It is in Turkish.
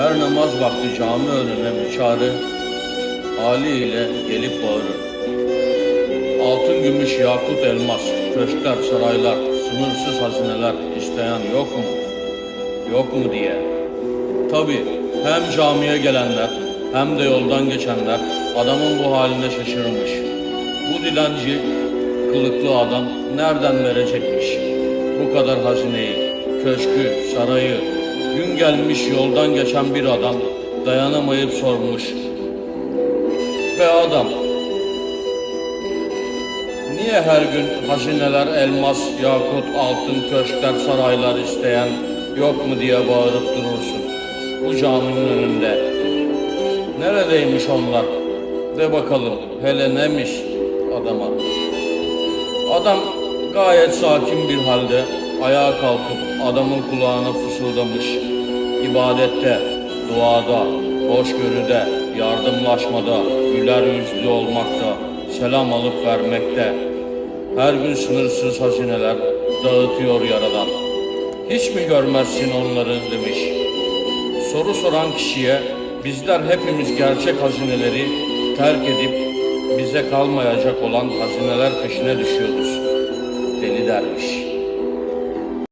Her namaz vakti cami önüne müçarı haliyle gelip bağırır. Altın, gümüş, yakut, elmas, köşkler, saraylar, sınırsız hazineler isteyen yok mu? Yok mu diye. Tabi hem camiye gelenler hem de yoldan geçenler adamın bu haline şaşırmış. Bu dilenci kılıklı adam nereden verecekmiş bu kadar hazineyi, köşkü, sarayı? Gün gelmiş yoldan geçen bir adam dayanamayıp sormuş. Be adam, Niye her gün hazineler, elmas, yakut, altın, köşkler, saraylar isteyen yok mu diye bağırıp durursun bu caminin önünde? Neredeymiş onlar? De bakalım hele nemiş adama? Adam gayet sakin bir halde ayağa kalkıp adamın kulağına fısıldamış. İbadette, duada, hoşgörüde, yardımlaşmada, güler yüzlü olmakta, selam alıp vermekte. Her gün sınırsız hazineler dağıtıyor yaradan. Hiç mi görmezsin onları demiş. Soru soran kişiye bizler hepimiz gerçek hazineleri terk edip bize kalmayacak olan hazineler peşine düşüyoruz. Deli derviş.